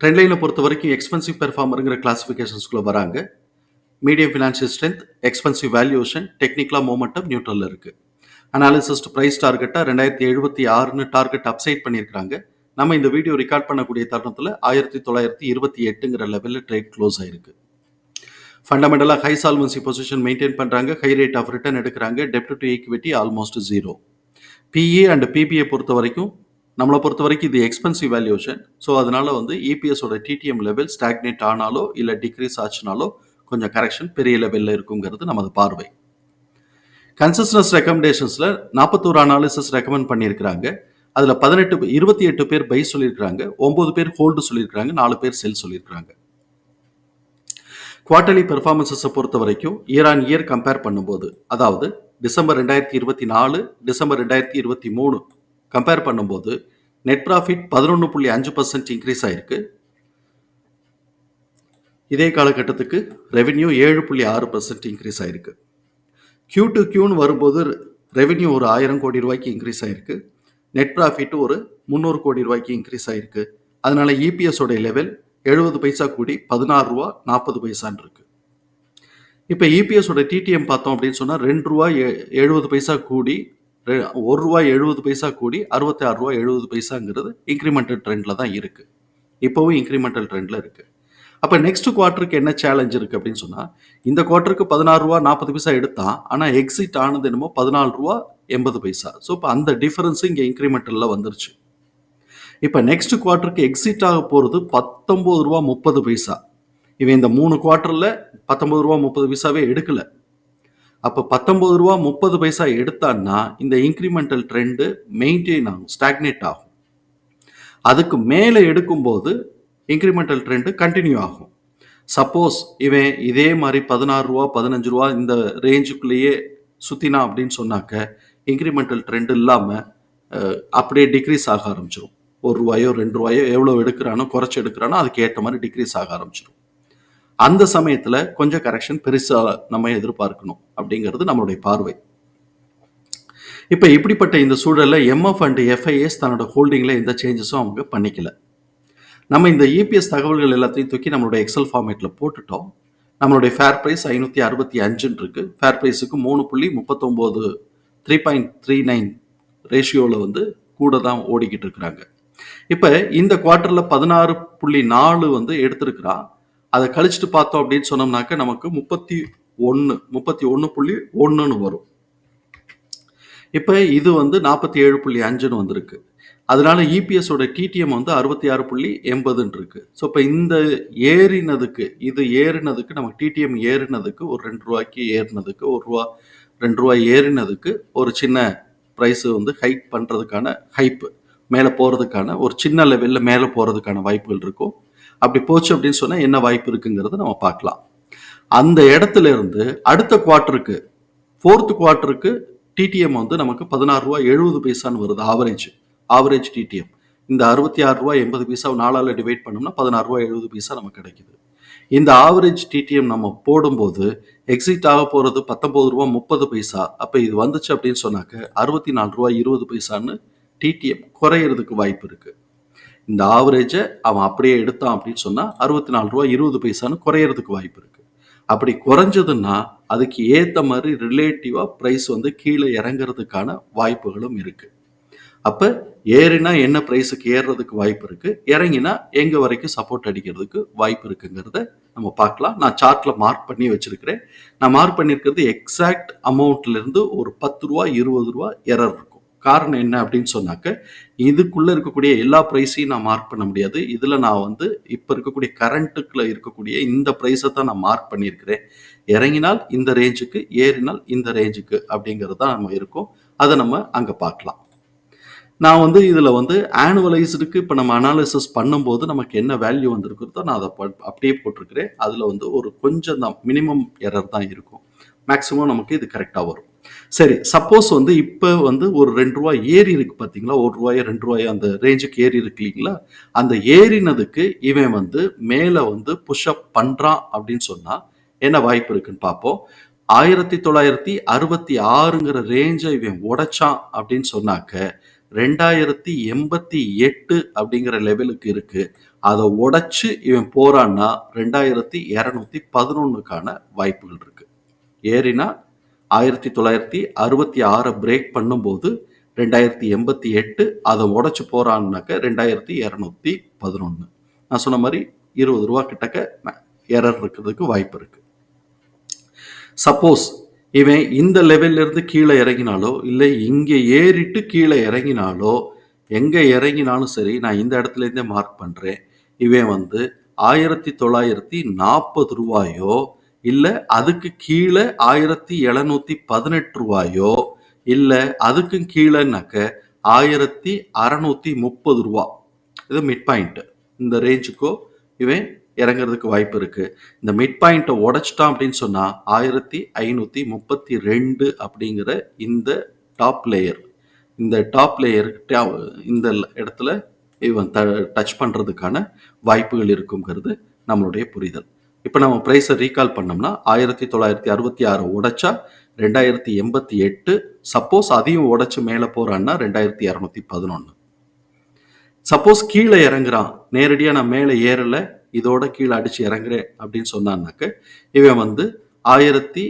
Trend லைனை பொறுத்த வரைக்கும் எக்ஸ்பென்சிவ் பெர்ஃபார்மருங்கிற கிளாஸிஃபிகேஷன்ஸ்குள்ளே வராங்க. Medium financial strength expensive valuation டெக்னிக்கலாக மூமெண்டம் நியூட்ரலில் இருக்குது அனாலிசிஸ்ட் ப்ரைஸ் டார்கெட்டாக ரெண்டாயிரத்தி எழுபத்தி ஆறுன்னு டார்கெட் அப்சைட் பண்ணியிருக்கிறாங்க. நம்ம இந்த வீடியோ ரெக்கார்ட் பண்ணக்கூடிய தருணத்தில் ஆயிரத்தி தொள்ளாயிரத்தி இருபத்தி எட்டுங்கிற லெவலில் ட்ரேட் க்ளோஸ் ஆயிருக்கு. ஃபண்டமெண்டலாக ஹை சால்வன்சி பொசிஷன் மெயின்டைன் பண்ணுறாங்க ஹை ரேட் ஆஃப் ரிட்டர்ன் எடுக்கிறாங்க. டெப்ட் to equity almost zero PE and PBA பொறுத்த வரைக்கும் நம்மளை பொறுத்த வரைக்கும் இது எக்ஸ்பென்சிவ் வேல்யூஷன் ஸோ அதனால வந்து இபிஎஸோட டிடிஎம் லெவல் ஸ்டாக்னேட் ஆனாலோ இல்லை டிக்ரீஸ் ஆச்சுனாலோ கொஞ்சம் கரெக்ஷன் பெரிய லெவலில் இருக்குங்கிறது நமது பார்வை. கன்சஸ்னஸ் ரெக்கமெண்டேஷன்ஸில் நாற்பத்தோரு அனாலிசிஸ் ரெக்கமெண்ட் பண்ணியிருக்கிறாங்க. அதில் பதினெட்டு இருபத்தி எட்டு பேர் பை சொல்லியிருக்கிறாங்க. ஒம்பது பேர் ஹோல்டு சொல்லியிருக்கிறாங்க. நாலு பேர் செல் சொல்லியிருக்கிறாங்க. குவார்டர்லி பெர்ஃபார்மன்ஸஸை பொறுத்த வரைக்கும் இயர் ஆன் இயர் கம்பேர் பண்ணும்போது அதாவது டிசம்பர் ரெண்டாயிரத்தி இருபத்தி நாலு டிசம்பர் ரெண்டாயிரத்தி இருபத்தி மூணு கம்பேர் பண்ணும்போது நெட் ப்ராஃபிட் பதினொன்று புள்ளி அஞ்சு பர்சன்ட் இன்க்ரீஸ் ஆயிருக்கு. இதே காலகட்டத்துக்கு ரெவென்யூ ஏழு புள்ளி ஆறு பர்சன்ட் இன்க்ரீஸ் ஆயிருக்கு. கியூ டு கியூன்னு வரும்போது ரெவென்யூ ஒரு ஆயிரம் கோடி ரூபாய்க்கு இன்க்ரீஸ் ஆயிருக்கு. நெட் ப்ராஃபிட் ஒரு முந்நூறு கோடி ரூபாய்க்கு இன்க்ரீஸ் ஆயிருக்கு. அதனால் இபிஎஸோடைய லெவல் எழுபது பைசா கூடி பதினாறு ரூபா நாற்பது பைசான் இருக்கு. இப்போ இபிஎஸோட டிடிஎம் பார்த்தோம் அப்படின்னு சொன்னால் ரெண்டு ரூபா எ- எழுபது பைசா கூடி ஒரு ரூபா எழுபது பைசா கூடி அறுபத்தி ஆறு ரூபா எழுபது பைசாங்கிறது இன்க்ரிமெண்டல் ட்ரெண்டில் தான் இருக்குது இப்போவும் இன்க்ரிமெண்டல் ட்ரெண்டில் இருக்குது அப்போ நெக்ஸ்ட் குவார்ட்டருக்கு என்ன சேலஞ்ச் இருக்குது அப்படின்னு சொன்னால் இந்த குவார்ட்டருக்கு பதினாறு ரூபா நாற்பது பைசா எடுத்தான் ஆனால் எக்ஸிட் ஆனது என்னமோ பதினாலு ரூபா எண்பது பைசா. ஸோ இப்போ அந்த டிஃபரன்ஸ் இங்கே இன்க்ரிமெண்டலில் வந்துருச்சு. இப்போ நெக்ஸ்ட் குவார்ட்டருக்கு எக்ஸிட் ஆக போகிறது பத்தொம்போது ரூபா முப்பது பைசா. இவன் இந்த மூணு குவார்ட்டரில் பத்தொம்பது ரூபா முப்பது பைசாவே எடுக்கலை. அப்போ பத்தொம்பது ரூபா முப்பது பைசா எடுத்தான்னா இந்த இன்க்ரிமெண்டல் ட்ரெண்டு மெயின்டைன் ஆகும் ஸ்டாக்னேட் ஆகும். அதுக்கு மேலே எடுக்கும்போது இன்க்ரிமெண்டல் ட்ரெண்டு கண்டினியூ ஆகும். சப்போஸ் இவன் இதே மாதிரி பதினாறு ரூபா பதினஞ்சு ரூபா இந்த ரேஞ்சுக்குள்ளேயே சுற்றினா அப்படின்னு சொன்னாக்க இன்க்ரிமெண்டல் ட்ரெண்ட் இல்லாமல் அப்படியே டிக்ரீஸ் ஆக ஆரம்பிச்சிடும் ஒரு ரூபாயோ ரெண்டு ரூபாயோ எவ்வளோ எடுக்கிறானோ குறைச்சி எடுக்கிறானோ அதுக்கு ஏற்ற மாதிரி டிக்ரீஸ் ஆக ஆரம்பிச்சிடும் அந்த சமயத்தில் கொஞ்சம் கரெக்ஷன் பெருசாக நம்ம எதிர்பார்க்கணும் அப்படிங்கிறது நம்மளுடைய பார்வை. இப்போ இப்படிப்பட்ட இந்த சூழலில் எம்எஃப் அண்ட் எஃப்ஐஎஸ் தன்னோட ஹோல்டிங்கில் எந்த சேஞ்சஸும் அவங்க பண்ணிக்கல. நம்ம இந்த இபிஎஸ் தகவல்கள் எல்லாத்தையும் தூக்கி நம்மளுடைய எக்ஸல் ஃபார்மேட்டில் போட்டுட்டோம். நம்மளுடைய ஃபேர் ப்ரைஸ் ஐநூற்றி அறுபத்தி அஞ்சுன்னு இருக்கு ஃபேர் ப்ரைஸுக்கு மூணு புள்ளி முப்பத்தொம்போது த்ரீ பாயிண்ட் த்ரீ நைன் ரேஷியோவில் வந்து கூட தான் ஓடிக்கிட்டு இருக்கிறாங்க. இப்போ இந்த குவார்ட்டரில் பதினாறு புள்ளி நாலு வந்து எடுத்திருக்கிறான். அதை கழிச்சிட்டு பார்த்தோம் அப்படின்னு சொன்னோம்னாக்க நமக்கு முப்பத்தி ஒன்று முப்பத்தி ஒன்று புள்ளி ஒன்றுன்னு வரும். இப்போ இது வந்து நாற்பத்தி ஏழு புள்ளி அஞ்சுன்னு வந்திருக்கு. அதனால இபிஎஸோட டிடிஎம் வந்து அறுபத்தி ஆறு புள்ளி எண்பதுன்னு இருக்கு. ஸோ இப்போ இந்த ஏறினதுக்கு இது ஏறினதுக்கு நமக்கு டிடிஎம் ஏறினதுக்கு ஒரு ரெண்டு ரூபாய்க்கு ஏறினதுக்கு ஒரு ரூபா ரெண்டு ரூபாய் ஏறினதுக்கு ஒரு சின்ன ப்ரைஸு வந்து ஹைக் பண்ணுறதுக்கான ஹைப்பு மேலே போகிறதுக்கான ஒரு சின்ன லெவலில் மேலே போகிறதுக்கான வாய்ப்புகள் இருக்கும். அப்படி போச்சு அப்படின்னு சொன்னால் என்ன வாய்ப்பு இருக்குங்கிறத நம்ம பார்க்கலாம். அந்த இடத்துல இருந்து அடுத்த குவார்ட்டருக்கு ஃபோர்த் குவார்ட்டருக்கு டிடிஎம் வந்து நமக்கு பதினாறு ரூபா எழுபது பைசான்னு வருது ஆவரேஜ் ஆவரேஜ் டிடிஎம் இந்த அறுபத்தி ஆறு ரூபா எண்பது பைசா நாலால் டிவைட் பண்ணோம்னா பதினாறு ரூபா எழுபது பைசா நமக்கு கிடைக்குது. இந்த ஆவரேஜ் டிடிஎம் நம்ம போடும்போது எக்ஸிட் ஆக போகிறது பத்தொம்பது ரூபா முப்பது பைசா. அப்போ இது வந்துச்சு அப்படின்னு சொன்னாக்க அறுபத்தி நாலு ரூபா இருபது பைசான்னு டிடிஎம் குறையிறதுக்கு வாய்ப்பு இருக்குது இந்த ஆவரேஜை அவன் அப்படியே எடுத்தான் அப்படின்னு சொன்னால் அறுபத்தி நாலு ரூபா இருபது பைசான்னு குறையிறதுக்கு வாய்ப்பு இருக்குது அப்படி குறைஞ்சதுன்னா அதுக்கு ஏற்ற மாதிரி ரிலேட்டிவாக ப்ரைஸ் வந்து கீழே இறங்குறதுக்கான வாய்ப்புகளும் இருக்குது அப்போ ஏறினா என்ன ப்ரைஸுக்கு ஏறுறதுக்கு வாய்ப்பு இருக்குது இறங்கினா எங்கே வரைக்கும் சப்போர்ட் அடிக்கிறதுக்கு வாய்ப்பு இருக்குங்கிறத நம்ம பார்க்கலாம். நான் சார்ட்டில் மார்க் பண்ணி வச்சுருக்கிறேன். நான் மார்க் பண்ணியிருக்கிறது எக்ஸாக்ட் அமௌண்ட்லேருந்து ஒரு பத்து ரூபா இருபது ரூபா எரர் இருக்கும். காரணம் என்ன அப்படின்னு சொன்னாக்க இதுக்குள்ள இருக்கக்கூடிய எல்லா ப்ரைஸையும் நான் மார்க் பண்ண முடியாது. இதுல நான் வந்து இப்ப இருக்கக்கூடிய கரண்ட்டுக்குள்ளே இருக்கக்கூடிய இந்த ப்ரைஸை தான் நான் மார்க் பண்ணியிருக்கிறேன். இறங்கினால் இந்த ரேஞ்சுக்கு ஏறினால் இந்த ரேஞ்சுக்கு அப்படிங்கிறது தான் நம்ம இருக்கும். அதை நம்ம அங்க பார்க்கலாம். நான் வந்து இதில் வந்து ஆனுவலைஸ்டுக்கு இப்போ நம்ம அனாலிசிஸ் பண்ணும்போது நமக்கு என்ன வேல்யூ வந்திருக்கிறதோ நான் அதை ப- அப்படியே போட்டிருக்கிறேன். அதில் வந்து ஒரு கொஞ்சம் தான் மினிமம் எரர் தான் இருக்கும். மேக்ஸிமம் நமக்கு இது கரெக்டாக வரும். சரி சப்போஸ் வந்து இப்போ வந்து ஒரு ரெண்டு ரூபாய் ஏறி இருக்கு பார்த்தீங்களா ஒரு ரூபாயோ ரெண்டு ரூபாயோ அந்த ரேஞ்சுக்கு ஏறி இருக்கு இல்லைங்களா? அந்த ஏறினதுக்கு இவன் வந்து மேலே வந்து புஷ்அப் பண்ணுறான் அப்படின்னு சொன்னால் என்ன வாய்ப்பு இருக்குன்னு பார்ப்போம் ஆயிரத்தி தொள்ளாயிரத்தி அறுபத்தி ஆறுங்கிற ரேஞ்சை இவன் உடைச்சான் அப்படின்னு சொன்னாக்க ரெண்டாயிரத்தி எண்பத்தி எட்டு அப்படிங்கிற லெவலுக்கு இருக்கு. அதை உடைச்சு இவன் போறான்னா ரெண்டாயிரத்தி இரநூத்தி பதினொன்னுக்கான வாய்ப்புகள் இருக்கு. ஏறினா ஆயிரத்தி தொள்ளாயிரத்தி அறுபத்தி ஆறை பிரேக் பண்ணும்போது ரெண்டாயிரத்தி எண்பத்தி எட்டு அதை உடச்சி போகிறான்னாக்க ரெண்டாயிரத்தி இரநூத்தி பதினொன்று நான் சொன்ன மாதிரி இருபது ரூபா கிட்டக்க எரர் இருக்கிறதுக்கு வாய்ப்பு இருக்குது சப்போஸ் இவன் இந்த லெவல்லேருந்து கீழே இறங்கினாலோ இல்லை இங்கே ஏறிட்டு கீழே இறங்கினாலோ எங்கே இறங்கினாலும் சரி நான் இந்த இடத்துல இருந்தே மார்க் பண்ணுறேன் இவன் வந்து ஆயிரத்தி தொள்ளாயிரத்தி நாற்பது ரூபாயோ இல்லை அதுக்கு கீழே ஆயிரத்தி எழுநூத்தி பதினெட்டு ரூபாயோ இல்லை அதுக்கும் கீழேனாக்க ஆயிரத்தி அறநூத்தி முப்பது ரூபா. இது மிட் பாயிண்ட் இந்த ரேஞ்சுக்கோ இவன் இறங்குறதுக்கு வாய்ப்பு இருக்கு. இந்த மிட் பாயிண்ட்டை உடைச்சிட்டான் அப்படின்னு சொன்னா ஆயிரத்தி ஐநூத்தி முப்பத்தி ரெண்டு அப்படிங்கிற இந்த டாப் லேயர் இந்த டாப் லேயர் இந்த இடத்துல இவன் ட டச் பண்ணுறதுக்கான வாய்ப்புகள் இருக்குங்கிறது நம்மளுடைய புரிதல். இப்போ நம்ம ப்ரைஸை ரீகால் பண்ணோம்னா ஆயிரத்தி தொள்ளாயிரத்தி அறுபத்தி ஆறு உடைச்சா ரெண்டாயிரத்தி எண்பத்தி எட்டு சப்போஸ் அதையும் உடைச்சு மேலே போகிறான்னா ரெண்டாயிரத்தி இரநூத்தி பதினொன்று சப்போஸ் கீழே இறங்குறான். நேரடியாக நான் மேலே ஏறலை இதோட கீழே அடித்து இறங்குறேன் அப்படின்னு சொன்னான்னாக்க இவன் வந்து ஆயிரத்தி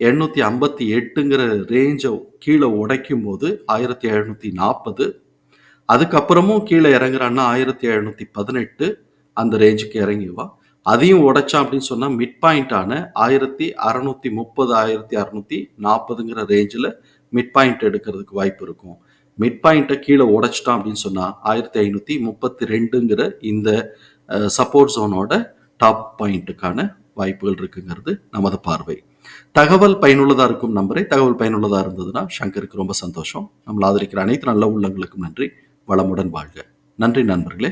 எண்ணூற்றி ஐம்பத்தி எட்டுங்கிற ரேஞ்சை கீழே உடைக்கும் போது ஆயிரத்தி எழுநூற்றி நாற்பது அதுக்கப்புறமும் கீழே இறங்குறான்னா ஆயிரத்தி எழுநூற்றி பதினெட்டு அந்த ரேஞ்சுக்கு இறங்கிவா அதையும் உடைச்சான் அப்படின்னு சொன்னால் மிட் பாயிண்டான ஆயிரத்தி அறநூற்றி முப்பது ஆயிரத்தி அறநூற்றி நாற்பதுங்கிற ரேஞ்சில் மிட் பாயிண்ட் எடுக்கிறதுக்கு வாய்ப்பு இருக்கும். மிட் பாயிண்ட்டை கீழே உடைச்சிட்டான் அப்படின்னு சொன்னால் ஆயிரத்தி ஐநூற்றி முப்பத்தி ரெண்டுங்கிற இந்த சப்போர்ட் ஜோனோட டாப் பாயிண்ட்டுக்கான வாய்ப்புகள் இருக்குங்கிறது நமது பார்வை. தகவல் பயனுள்ளதாக இருக்கும் நம்பரை தகவல் பயனுள்ளதாக இருந்ததுன்னா சங்கருக்கு ரொம்ப சந்தோஷம். நம்மளை ஆதரிக்கிற அனைத்து நல்ல உள்ளங்களுக்கும் நன்றி. வளமுடன் வாழ்க. நன்றி நண்பர்களே.